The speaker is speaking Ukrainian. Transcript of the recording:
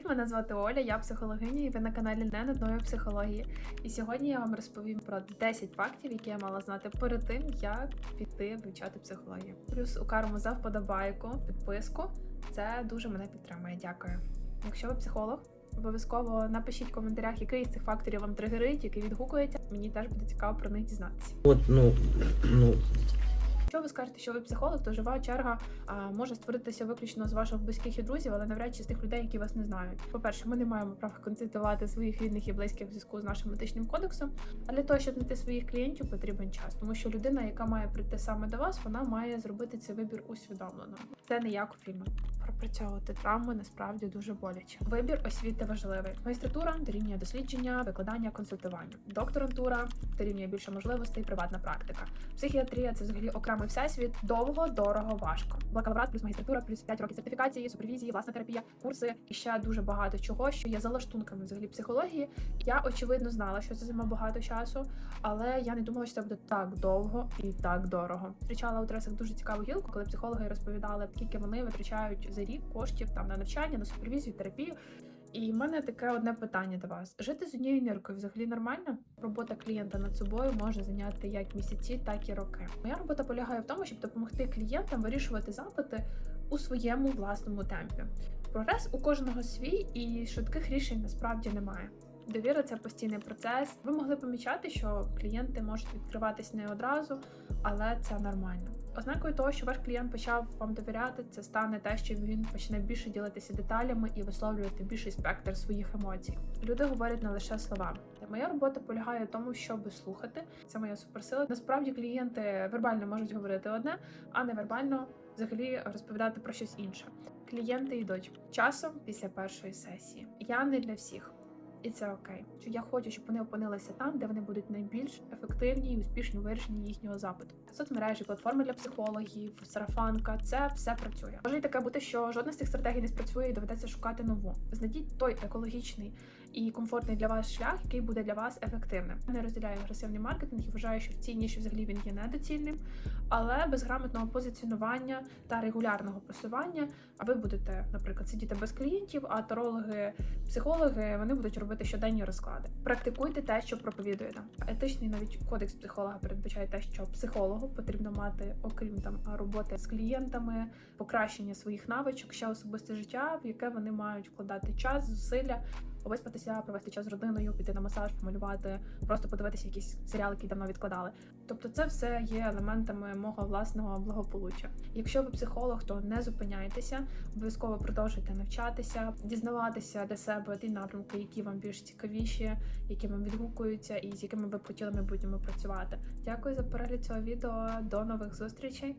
Привіт, мене звати Оля, я психологиня, і ви на каналі Не нудної психології. І сьогодні я вам розповім про 10 фактів, які я мала знати перед тим, як піти вивчати психологію. Плюс у карму за вподобайку, підписку. Це дуже мене підтримує. Дякую. Якщо ви психолог, обов'язково напишіть в коментарях, який з цих факторів вам тригерить, який відгукується. Мені теж буде цікаво про них дізнатися. От, ну, ну, Ви скажете, що ви психолог, то жива черга а, може створитися виключно з ваших близьких і друзів, але навряд чи з тих людей, які вас не знають. По-перше, ми не маємо права консультувати своїх рідних і близьких в зв'язку з нашим етичним кодексом. А для того, щоб знайти своїх клієнтів, потрібен час, тому що людина, яка має прийти саме до вас, вона має зробити цей вибір усвідомлено. Це не як у фільмах. Пропрацьовувати травми насправді дуже боляче. Вибір освіти важливий. Магістратура дорівнює дослідження, викладання, консультування. Докторантура дорівнює більше можливостей, приватна практика. Психіатрія це взагалі окремий всесвіт. Довго, дорого, важко. Бакалаврат плюс магістратура, плюс 5 років сертифікації, супервізії, власна терапія, курси і ще дуже багато чого, що є залаштунками взагалі психології. Я очевидно знала, що це займе багато часу, але я не думала, що це буде так довго і так дорого. Зустрічала у тресах дуже цікаву гілку, коли психологи розповідали, скільки вони витрачають за рік коштів там на навчання, на супервізію, терапію. І в мене таке одне питання до вас: жити з однією ниркою взагалі нормально? Робота клієнта над собою може зайняти як місяці, так і роки. Моя робота полягає в тому, щоб допомогти клієнтам вирішувати запити у своєму власному темпі. Прогрес у кожного свій і швидких рішень насправді немає. Довіра це постійний процес. Ви могли помічати, що клієнти можуть відкриватись не одразу, але це нормально. Ознакою того, що ваш клієнт почав вам довіряти, це стане те, що він почне більше ділитися деталями і висловлювати більший спектр своїх емоцій. Люди говорять не лише словами. Моя робота полягає в тому, щоб слухати. Це моя суперсила. Насправді клієнти вербально можуть говорити одне, а невербально взагалі розповідати про щось інше. Клієнти йдуть часом після першої сесії. Я не для всіх. І це окей. Що я хочу, щоб вони опинилися там, де вони будуть найбільш ефективні і успішні у вирішенні їхнього запиту. Соцмережі, платформи для психологів, сарафанка це все працює. Може і таке бути, що жодна з цих стратегій не спрацює і доведеться шукати нову. Знайдіть той екологічний і комфортний для вас шлях, який буде для вас ефективним. Не розділяю агресивний маркетинг і вважаю, що в цій ніші взагалі він є недоцільним, але без грамотного позиціонування та регулярного просування. А ви будете, наприклад, сидіти без клієнтів, а тарологи, психологи вони будуть робити щоденні розклади. Практикуйте те, що проповідуєте. Етичний навіть кодекс психолога передбачає те, що психологу потрібно мати, окрім там роботи з клієнтами, покращення своїх навичок, ще особисте життя, в яке вони мають вкладати час, зусилля. Виспатися, провести час з родиною, піти на масаж, помалювати, просто подивитися якісь серіали, які давно відкладали. Тобто, це все є елементами мого власного благополуччя. Якщо ви психолог, то не зупиняйтеся, обов'язково продовжуйте навчатися, дізнаватися для себе ті напрямки, які вам більш цікавіші, які вам відгукуються, і з якими ви хотіли в майбутньому працювати. Дякую за перегляд цього відео. До нових зустрічей.